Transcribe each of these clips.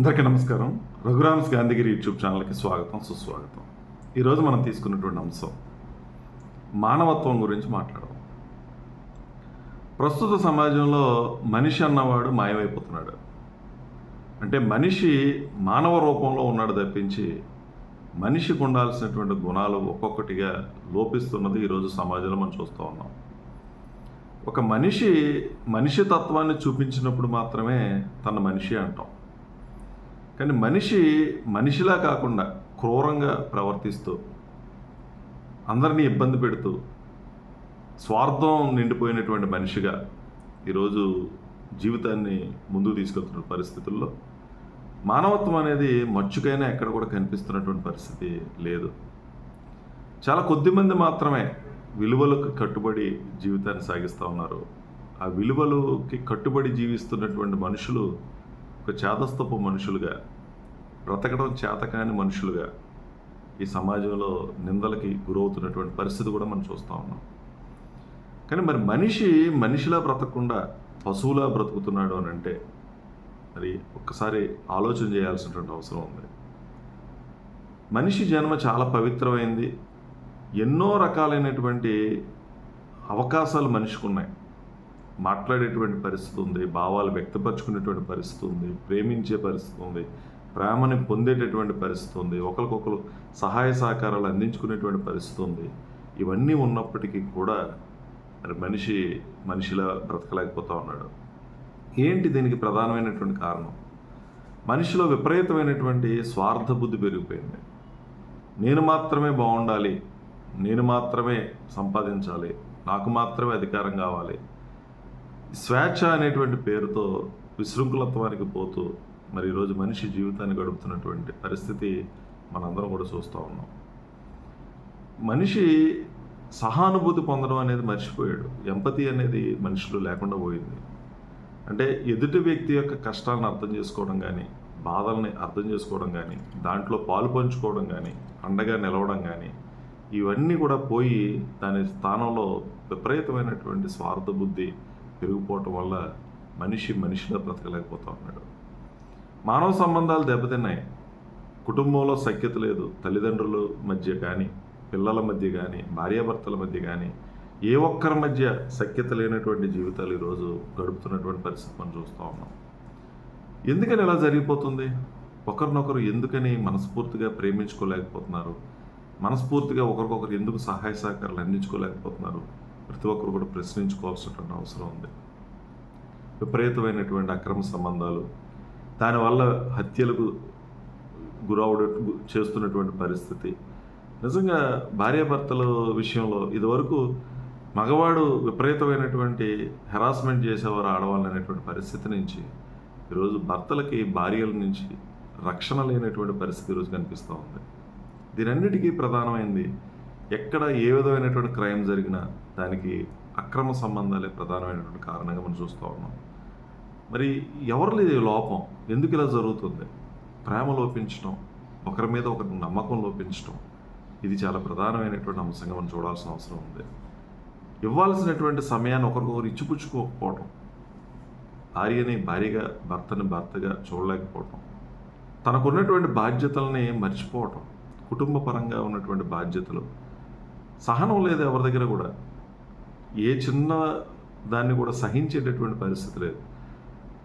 అందరికీ నమస్కారం. రఘురామ్స్ గాంధీగిరి యూట్యూబ్ ఛానల్కి స్వాగతం సుస్వాగతం. ఈరోజు మనం తీసుకున్నటువంటి అంశం మానవత్వం గురించి మాట్లాడదాం. ప్రస్తుత సమాజంలో మనిషి అన్నవాడు మాయమైపోతున్నాడు. అంటే మనిషి మానవ రూపంలో ఉన్నాడు తప్పించి మనిషికి ఉండాల్సినటువంటి గుణాలు ఒక్కొక్కటిగా లోపిస్తున్నది ఈరోజు సమాజంలో మనం చూస్తూ ఉన్నాం. ఒక మనిషి మనిషి తత్వాన్ని చూపించినప్పుడు మాత్రమే తన మనిషి అంటాం. కానీ మనిషి మనిషిలా కాకుండా క్రూరంగా ప్రవర్తిస్తూ అందరినీ ఇబ్బంది పెడుతూ స్వార్థం నిండిపోయినటువంటి మనిషిగా ఈరోజు జీవితాన్ని ముందుకు తీసుకెళ్తున్న పరిస్థితుల్లో మానవత్వం అనేది మచ్చుకైనా ఎక్కడ కూడా కనిపిస్తున్నటువంటి పరిస్థితి లేదు. చాలా కొద్దిమంది మాత్రమే విలువలకు కట్టుబడి జీవితాన్ని సాగిస్తూ ఉన్నారు. ఆ విలువలకి కట్టుబడి జీవిస్తున్నటువంటి మనుషులు ఒక చేతస్తపు మనుషులుగా బ్రతకడం చేతకాని మనుషులుగా ఈ సమాజంలో నిందలకి గురవుతున్నటువంటి పరిస్థితి కూడా మనం చూస్తూ ఉన్నాం. కానీ మరి మనిషి మనిషిలా బ్రతకకుండా పశువులా బ్రతుకుతున్నాడు అని అంటే మరి ఒక్కసారి ఆలోచన చేయాల్సినటువంటి అవసరం ఉంది. మనిషి జన్మ చాలా పవిత్రమైంది. ఎన్నో రకాలైనటువంటి అవకాశాలు మనిషికి ఉన్నాయి. మాట్లాడేటువంటి పరిస్థితి ఉంది భావాలు వ్యక్తపరచుకునేటువంటి పరిస్థితి ఉంది ప్రేమించే పరిస్థితి ఉంది ప్రేమని పొందేటటువంటి పరిస్థితి ఉంది ఒకరికొకరు సహాయ సహకారాలు అందించుకునేటువంటి పరిస్థితి ఉంది. ఇవన్నీ ఉన్నప్పటికీ కూడా మరి మనిషి మనిషిలా బ్రతకలేకపోతూ ఉన్నాడు. ఏంటి దీనికి ప్రధానమైనటువంటి కారణం? మనిషిలో విపరీతమైనటువంటి స్వార్థ బుద్ధి పెరిగిపోయింది. నేను మాత్రమే బాగుండాలి నేను మాత్రమే సంపాదించాలి నాకు మాత్రమే అధికారం కావాలి స్వేచ్ఛ అనేటువంటి పేరుతో విశృంఖలత్వానికి పోతూ మరి ఈరోజు మనిషి జీవితాన్ని గడుపుతున్నటువంటి పరిస్థితి మనందరం కూడా చూస్తూ ఉన్నాం. మనిషి సహానుభూతి పొందడం అనేది మర్చిపోయాడు. ఎంపతి అనేది మనిషిలో లేకుండా పోయింది. అంటే ఎదుటి వ్యక్తి యొక్క కష్టాలను అర్థం చేసుకోవడం కానీ బాధల్ని అర్థం చేసుకోవడం కానీ దాంట్లో పాలు పంచుకోవడం కానీ అండగా నిలవడం కానీ ఇవన్నీ కూడా పోయి దాని స్థానంలో విపరీతమైనటువంటి స్వార్థ బుద్ధి పెరిగిపోవటం వల్ల మనిషి మనిషిగా బ్రతకలేకపోతా ఉన్నాడు. మానవ సంబంధాలు దెబ్బతిన్నాయి. కుటుంబంలో సఖ్యత లేదు. తల్లిదండ్రుల మధ్య కానీ పిల్లల మధ్య కానీ భార్యాభర్తల మధ్య కానీ ఏ ఒక్కరి మధ్య సఖ్యత లేనటువంటి జీవితాలు ఈరోజు గడుపుతున్నటువంటి పరిస్థితి మనం చూస్తూ ఉన్నాం. ఎందుకని ఇలా జరిగిపోతుంది? ఒకరినొకరు ఎందుకని మనస్ఫూర్తిగా ప్రేమించుకోలేకపోతున్నారు? మనస్ఫూర్తిగా ఒకరికొకరు ఎందుకు సహాయ సహకారాలు అందించుకోలేకపోతున్నారు? ప్రతి ఒక్కరు కూడా ప్రశ్నించుకోవాల్సినటువంటి అవసరం ఉంది. విపరీతమైనటువంటి అక్రమ సంబంధాలు దానివల్ల హత్యలకు గురవడ చేస్తున్నటువంటి పరిస్థితి. నిజంగా భార్యాభర్తల విషయంలో ఇదివరకు మగవాడు విపరీతమైనటువంటి హెరాస్మెంట్ చేసేవారు ఆడవాళ్ళు అనేటువంటి పరిస్థితి నుంచి ఈరోజు భర్తలకి భార్యల నుంచి రక్షణ లేనటువంటి పరిస్థితి ఈరోజు కనిపిస్తూ ఉంది. దీనన్నిటికీ ప్రధానమైంది ఎక్కడ ఏ విధమైనటువంటి క్రైమ్ జరిగినా దానికి అక్రమ సంబంధాలే ప్రధానమైనటువంటి కారణంగా మనం చూస్తూ ఉన్నాం. మరి ఎవరిది లోపం? ఎందుకు ఇలా జరుగుతుంది? ప్రేమ లోపించడం ఒకరి మీద ఒకరి నమ్మకం లోపించడం ఇది చాలా ప్రధానమైనటువంటి అంశంగా మనం చూడాల్సిన అవసరం ఉంది. ఇవ్వాల్సినటువంటి సమయాన్ని ఒకరికొకరు ఇచ్చిపుచ్చుకోకపోవటం భార్యని భార్యగా భర్తని భర్తగా చూడలేకపోవటం తనకున్నటువంటి బాధ్యతల్ని మర్చిపోవటం కుటుంబ పరంగా ఉన్నటువంటి బాధ్యతలు సహనం లేదు ఎవరి దగ్గర కూడా. ఏ చిన్న దాన్ని కూడా సహించేటటువంటి పరిస్థితి లేదు.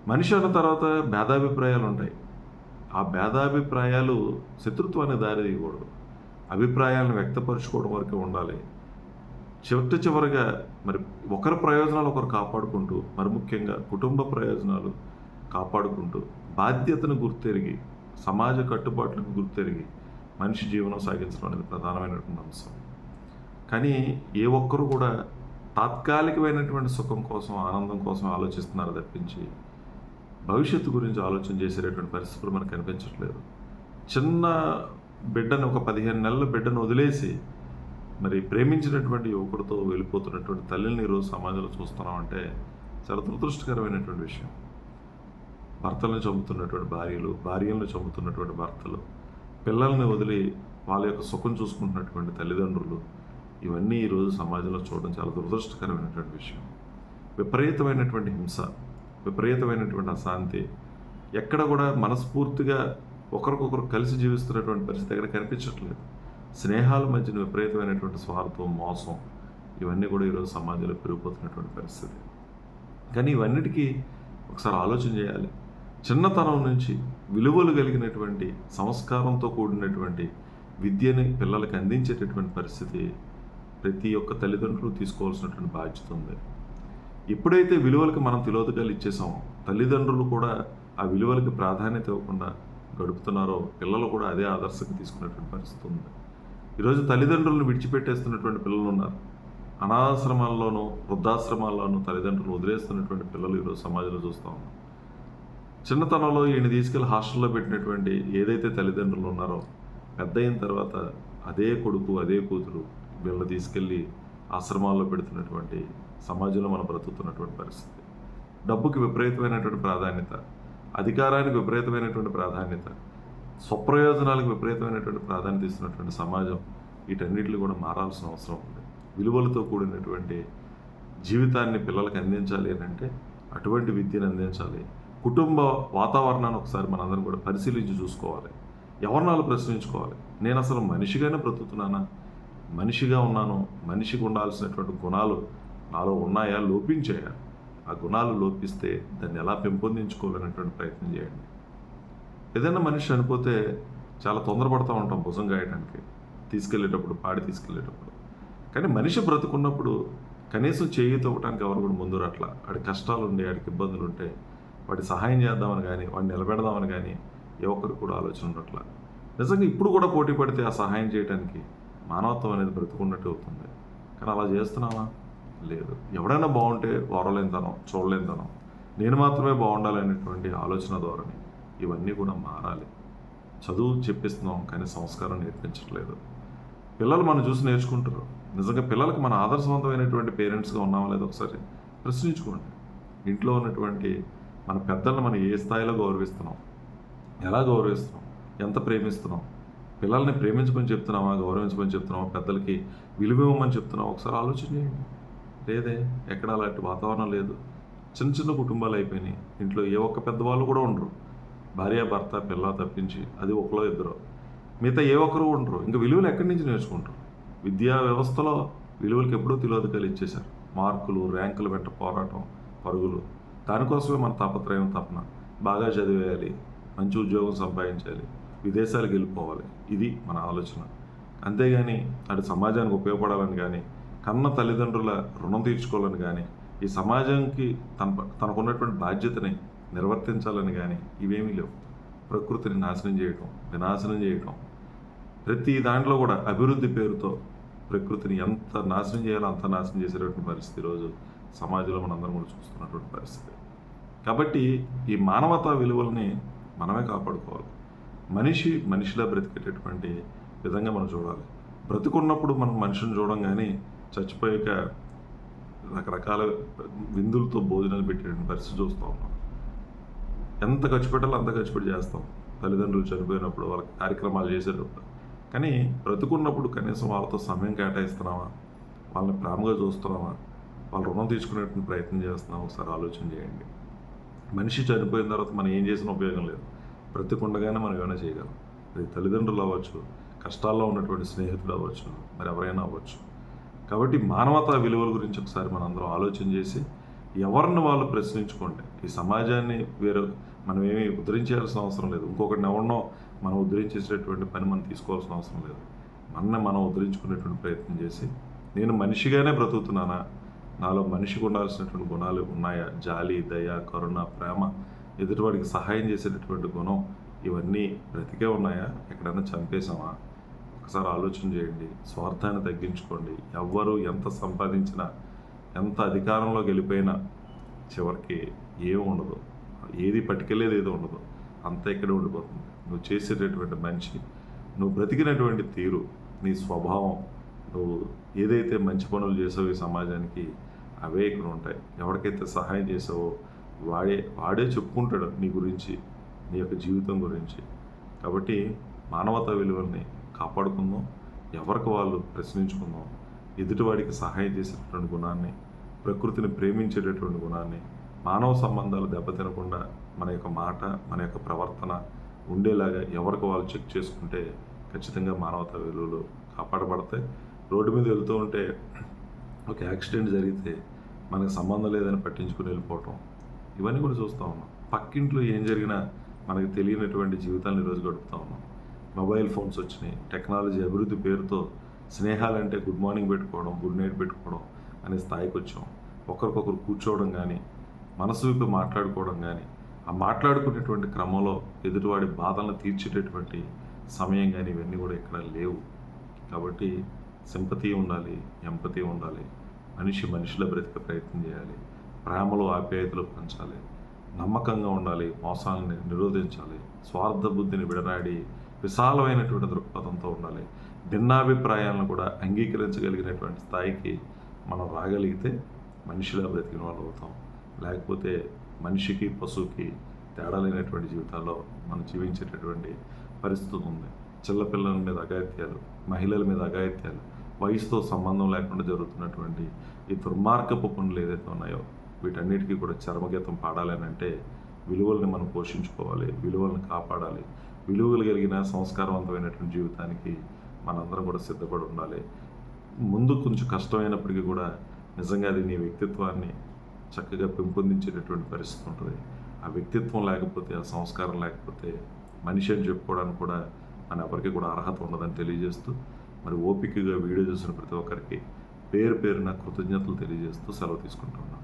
మనిషి అన్న తర్వాత భేదాభిప్రాయాలు ఉంటాయి. ఆ భేదాభిప్రాయాలు శత్రుత్వాన్ని దారి తీయకూడదు. అభిప్రాయాలను వ్యక్తపరచుకోవడం వరకే ఉండాలి. చివరి చివరిగా మరి ఒకరి ప్రయోజనాలు ఒకరు కాపాడుకుంటూ మరి ముఖ్యంగా కుటుంబ ప్రయోజనాలు కాపాడుకుంటూ బాధ్యతను గుర్తెరిగి సమాజ కట్టుబాట్లకు గుర్తెరిగి మనిషి జీవనం సాగించడం అనేది ప్రధానమైనటువంటి అంశం. కానీ ఏ ఒక్కరు కూడా తాత్కాలికమైనటువంటి సుఖం కోసం ఆనందం కోసం ఆలోచిస్తున్నారు తప్పించి భవిష్యత్తు గురించి ఆలోచన చేసేటటువంటి పరిస్థితులు మనకు కనిపించట్లేదు. చిన్న బిడ్డను ఒక పదిహేను నెలల బిడ్డను వదిలేసి మరి ప్రేమించినటువంటి యువకుడితో వెళ్ళిపోతున్నటువంటి తల్లిని ఈరోజు సమాజంలో చూస్తున్నామంటే చాలా దురదృష్టకరమైనటువంటి విషయం. భర్తలను చంపుతున్నటువంటి భార్యలు భార్యలను చంపుతున్నటువంటి భర్తలు పిల్లల్ని వదిలి వాళ్ళ యొక్క సుఖం చూసుకుంటున్నటువంటి తల్లిదండ్రులు ఇవన్నీ ఈరోజు సమాజంలో చూడడం చాలా దురదృష్టకరమైనటువంటి విషయం. విపరీతమైనటువంటి హింస విపరీతమైనటువంటి అశాంతి ఎక్కడ కూడా మనస్ఫూర్తిగా ఒకరికొకరు కలిసి జీవిస్తున్నటువంటి పరిస్థితి ఎక్కడ కనిపించట్లేదు. స్నేహాల మధ్యన విపరీతమైనటువంటి స్వార్థం మోసం ఇవన్నీ కూడా ఈరోజు సమాజంలో పెరిగిపోతున్నటువంటి పరిస్థితి. కానీ ఇవన్నిటికీ ఒకసారి ఆలోచన చేయాలి. చిన్నతనం నుంచి విలువలు కలిగినటువంటి సంస్కారంతో కూడినటువంటి విద్యని పిల్లలకి అందించేటటువంటి పరిస్థితి ప్రతి ఒక్క తల్లిదండ్రులు తీసుకోవాల్సినటువంటి బాధ్యత ఉంది. ఎప్పుడైతే విలువలకు మనం తిలోదకాలు ఇచ్చేసామో తల్లిదండ్రులు కూడా ఆ విలువలకి ప్రాధాన్యత ఇవ్వకుండా గడుపుతున్నారో పిల్లలు కూడా అదే ఆదర్శంగా తీసుకునేటువంటి పరిస్థితి ఉంది. ఈరోజు తల్లిదండ్రులను విడిచిపెట్టేస్తున్నటువంటి పిల్లలు ఉన్నారు. అనాశ్రమాల్లోనూ వృద్ధాశ్రమాల్లోనూ తల్లిదండ్రులు వదిలేస్తున్నటువంటి పిల్లలు ఈరోజు సమాజంలో చూస్తూ ఉన్నాం. చిన్నతనంలో ఈయన తీసుకెళ్ళి హాస్టల్లో పెట్టినటువంటి ఏదైతే తల్లిదండ్రులు ఉన్నారో పెద్ద అయిన తర్వాత అదే కొడుకు అదే కూతురు వీళ్ళని తీసుకెళ్ళి ఆశ్రమాల్లో పెడుతున్నటువంటి సమాజంలో మనం బ్రతుకుతున్నటువంటి పరిస్థితి. డబ్బుకి విపరీతమైనటువంటి ప్రాధాన్యత అధికారానికి విపరీతమైనటువంటి ప్రాధాన్యత స్వప్రయోజనాలకు విపరీతమైనటువంటి ప్రాధాన్యత ఇస్తున్నటువంటి సమాజం వీటన్నిటిని కూడా మారాల్సిన అవసరం ఉంది. విలువలతో కూడినటువంటి జీవితాన్ని పిల్లలకు అందించాలి అని అంటే అటువంటి విద్యను అందించాలి. కుటుంబ వాతావరణాన్ని ఒకసారి మనందరం కూడా పరిశీలించి చూసుకోవాలి. ఎవరినాలు ప్రశ్నించుకోవాలి? నేను అసలు మనిషిగానే బ్రతుకుతున్నానా? మనిషిగా ఉన్నాను మనిషికి ఉండాల్సినటువంటి గుణాలు నాలో ఉన్నాయా లోపించాయా? ఆ గుణాలు లోపిస్తే దాన్ని ఎలా పెంపొందించుకోవాలనేటువంటి ప్రయత్నం చేయండి. ఏదైనా మనిషి చనిపోతే చాలా తొందరపడుతూ ఉంటాం భుజం గాయడానికి తీసుకెళ్ళేటప్పుడు పాడి తీసుకెళ్ళేటప్పుడు. కానీ మనిషి బ్రతుకున్నప్పుడు కనీసం చేయి తవ్వటానికి ఎవరు కూడా ముందు రాట్లా. వాడి కష్టాలు ఉండే వాడికి ఇబ్బందులు ఉంటే వాటి సహాయం చేద్దామని కానీ వాడిని నిలబెడదామని కానీ ఏ ఒక్కరు కూడా ఆలోచన ఉండట్లా. నిజంగా ఇప్పుడు కూడా పోటీ పడితే ఆ సహాయం చేయడానికి మానవత్వం అనేది బ్రతుకున్నట్టు అవుతుంది. కానీ అలా చేస్తున్నావా? లేదు. ఎవడైనా బాగుంటే ఓరలేనితనం చూడలేనితనం. నేను మాత్రమే బాగుండాలనేటువంటి ఆలోచన ధోరణి ఇవన్నీ కూడా మారాలి. చదువు చెప్పిస్తున్నాం కానీ సంస్కారం నేర్పించట్లేదు. పిల్లలు మనం చూసి నేర్చుకుంటారు. నిజంగా పిల్లలకు మన ఆదర్శవంతమైనటువంటి పేరెంట్స్గా ఉన్నామా లేదో ఒకసారి ప్రశ్నించుకోండి. ఇంట్లో ఉన్నటువంటి మన పెద్దలను మనం ఏ స్థాయిలో గౌరవిస్తున్నాం? ఎలా గౌరవిస్తున్నాం? ఎంత ప్రేమిస్తున్నాం? పిల్లల్ని ప్రేమించమని చెప్తున్నామా గౌరవించమని చెప్తున్నామా పెద్దలకి విలువ ఇవ్వమని చెప్తున్నామా ఒకసారి ఆలోచించేయండి లేదే ఎక్కడ అలాంటి వాతావరణం లేదు. చిన్న చిన్న కుటుంబాలు అయిపోయినాయి. ఇంట్లో ఏ ఒక్క పెద్దవాళ్ళు కూడా ఉండరు. భార్య భర్త పిల్ల తప్పించి అది ఒకలో ఇద్దరు. మిగతా ఏ ఒక్కరు ఉండరు. ఇంకా విలువలు ఎక్కడి నుంచి నేర్చుకుంటారు? విద్యా వ్యవస్థలో విలువలకు ఎప్పుడూ తిలోదకాలు ఇచ్చేశారు. మార్కులు ర్యాంకులు వెంట పోరాటం పరుగులు. దానికోసమే మన తాపత్రయం తపన. బాగా చదివేయాలి. మంచి ఉద్యోగం సంపాదించాలి. విదేశాలకు వెళ్ళిపోవాలి. ఇది మన ఆలోచన. అంతేగాని అటు సమాజానికి ఉపయోగపడాలని కానీ కన్న తల్లిదండ్రుల రుణం తీర్చుకోవాలని కానీ ఈ సమాజానికి తన తనకున్నటువంటి బాధ్యతని నిర్వర్తించాలని కానీ ఇవేమీ లేవు. ప్రకృతిని నాశనం చేయటం వినాశనం చేయటం. ప్రతి దాంట్లో కూడా అభివృద్ధి పేరుతో ప్రకృతిని ఎంత నాశనం చేయాలో అంత నాశనం చేసేటటువంటి పరిస్థితి ఈరోజు సమాజంలో మనందరం కూడా చూస్తున్నటువంటి పరిస్థితి. కాబట్టి ఈ మానవతా విలువల్ని మనమే కాపాడుకోవాలి. మనిషి మనిషిలా బ్రతికేటటువంటి విధంగా మనం చూడాలి. బ్రతికున్నప్పుడు మనం మనిషిని చూడడం కానీ చచ్చిపోయాక రకరకాల విందులతో భోజనాలు పెట్టేటువంటి పరిస్థితి చూస్తూ ఉన్నాం. ఎంత ఖర్చు పెట్టాలో అంత ఖర్చు పెట్టి చేస్తాం. తల్లిదండ్రులు చనిపోయినప్పుడు వాళ్ళ కార్యక్రమాలు చేసేటప్పుడు. కానీ బ్రతుకున్నప్పుడు కనీసం వాళ్ళతో సమయం కేటాయిస్తున్నామా? వాళ్ళని ప్రేమగా చూస్తున్నామా? వాళ్ళ రుణం తీసుకునేటువంటి ప్రయత్నం చేస్తున్నాం ఒకసారి ఆలోచన చేయండి. మనిషి చనిపోయిన తర్వాత మనం ఏం చేసిన ఉపయోగం లేదు. బ్రతికుండగానే మనం ఏమైనా చేయగలం. అది తల్లిదండ్రులు అవ్వచ్చు కష్టాల్లో ఉన్నటువంటి స్నేహితులు అవ్వచ్చు మరి ఎవరైనా అవ్వచ్చు. కాబట్టి మానవతా విలువల గురించి ఒకసారి మనందరం ఆలోచన చేసి ఎవరిని వాళ్ళు ప్రశ్నించుకోండి ఈ సమాజాన్ని వేరు మనం ఏమీ ఉద్ధరించాల్సిన అవసరం లేదు. ఇంకొకటిని ఎవరినో మనం ఉద్ధరించేసేటువంటి పని మనం తీసుకోవాల్సిన అవసరం లేదు. మనని మనం ఉద్ధరించుకునేటువంటి ప్రయత్నం చేసి నేను మనిషిగానే బ్రతుకుతున్నానా? నాలో మనిషికి ఉండాల్సినటువంటి గుణాలు ఉన్నాయా? జాలి దయ కరుణ ప్రేమ ఎదుటివాడికి సహాయం చేసేటటువంటి గుణం ఇవన్నీ బ్రతికే ఉన్నాయా? ఎక్కడైనా చంపేశామా? ఒకసారి ఆలోచన చేయండి. స్వార్థాన్ని తగ్గించుకోండి. ఎవ్వరు ఎంత సంపాదించినా ఎంత అధికారంలో గెలిపోయినా చివరికి ఏం ఉండదు. ఏది పట్టుకెళ్ళేది ఏదో ఉండదు. అంతా ఇక్కడే ఉండిపోతుంది. నువ్వు చేసేటటువంటి మంచి నువ్వు బ్రతికినటువంటి తీరు నీ స్వభావం నువ్వు ఏదైతే మంచి పనులు చేసావో ఈ సమాజానికి అవే ఇక్కడ ఉంటాయి. ఎవరికైతే సహాయం చేసావో వాడే వాడే చెప్పుకుంటాడు నీ గురించి నీ యొక్క జీవితం గురించి. కాబట్టి మానవతా విలువల్ని కాపాడుకుందాం ఎవరికి వాళ్ళు ప్రశ్నించుకుందాం ఎదుటివాడికి సహాయం చేసేటటువంటి గుణాన్ని ప్రకృతిని ప్రేమించేటటువంటి గుణాన్ని మానవ సంబంధాలు దెబ్బతినకుండా మన యొక్క మాట మన యొక్క ప్రవర్తన ఉండేలాగా ఎవరికి వాళ్ళు చెక్ చేసుకుంటే ఖచ్చితంగా మానవతా విలువలు కాపాడబడతాయి. రోడ్డు మీద వెళ్తూ ఉంటే ఒక యాక్సిడెంట్ జరిగితే మనకు సంబంధం లేదని పట్టించుకుని వెళ్ళిపోవటం ఇవన్నీ కూడా చూస్తూ ఉన్నాం. పక్కింట్లో ఏం జరిగినా మనకు తెలియనటువంటి జీవితాన్ని ఈరోజు గడుపుతూ ఉన్నాం. మొబైల్ ఫోన్స్ వచ్చినాయి. టెక్నాలజీ అభివృద్ధి పేరుతో స్నేహాలంటే గుడ్ మార్నింగ్ పెట్టుకోవడం గుడ్ నైట్ పెట్టుకోవడం అనే స్థాయికి వచ్చాం. ఒకరికొకరు కూర్చోవడం కానీ మనసు విప్పి మాట్లాడుకోవడం కానీ ఆ మాట్లాడుకునేటువంటి క్రమంలో ఎదుటివాడి బాధలను తీర్చేటటువంటి సమయం కానీ ఇవన్నీ కూడా ఇక్కడ లేవు. కాబట్టి సింపతి ఉండాలి ఎంపతి ఉండాలి. మనిషి మనిషిలో బ్రతికే ప్రయత్నం చేయాలి. ప్రేమలు ఆప్యాయతలు పెంచాలి. నమ్మకంగా ఉండాలి. మోసాలని నిరోధించాలి. స్వార్థ బుద్ధిని విడనాడి విశాలమైనటువంటి దృక్పథంతో ఉండాలి. భిన్నాభిప్రాయాలను కూడా అంగీకరించగలిగినటువంటి స్థాయికి మనం రాగలిగితే మనిషిలా బ్రతికిన వాళ్ళు అవుతాం. లేకపోతే మనిషికి పశువుకి తేడా లేనటువంటి జీవితాల్లో మనం జీవించేటటువంటి పరిస్థితి ఉంది. చిన్నపిల్లల మీద అఘాయిత్యాలు మహిళల మీద అఘాయిత్యాలు వయసుతో సంబంధం లేకుండా జరుగుతున్నటువంటి ఈ దుర్మార్గపు పనులు ఏదైతే ఉన్నాయో వీటన్నిటికీ కూడా చర్మగీతం పాడాలని అంటే విలువల్ని మనం పోషించుకోవాలి విలువలను కాపాడాలి. విలువలు కలిగిన సంస్కారవంతమైనటువంటి జీవితానికి మనందరం కూడా సిద్ధపడి ఉండాలి. ముందు కొంచెం కష్టమైనప్పటికీ కూడా నిజంగా అది నీ వ్యక్తిత్వాన్ని చక్కగా పెంపొందించేటటువంటి పరిస్థితి ఉంటుంది. ఆ వ్యక్తిత్వం లేకపోతే ఆ సంస్కారం లేకపోతే మనిషి అని చెప్పుకోవడానికి కూడా మన ఎవరికి కూడా అర్హత ఉండదని తెలియజేస్తూ మరి ఓపికగా వీడియో చూసిన ప్రతి ఒక్కరికి పేరు పేరున కృతజ్ఞతలు తెలియజేస్తూ సెలవు తీసుకుంటున్నాను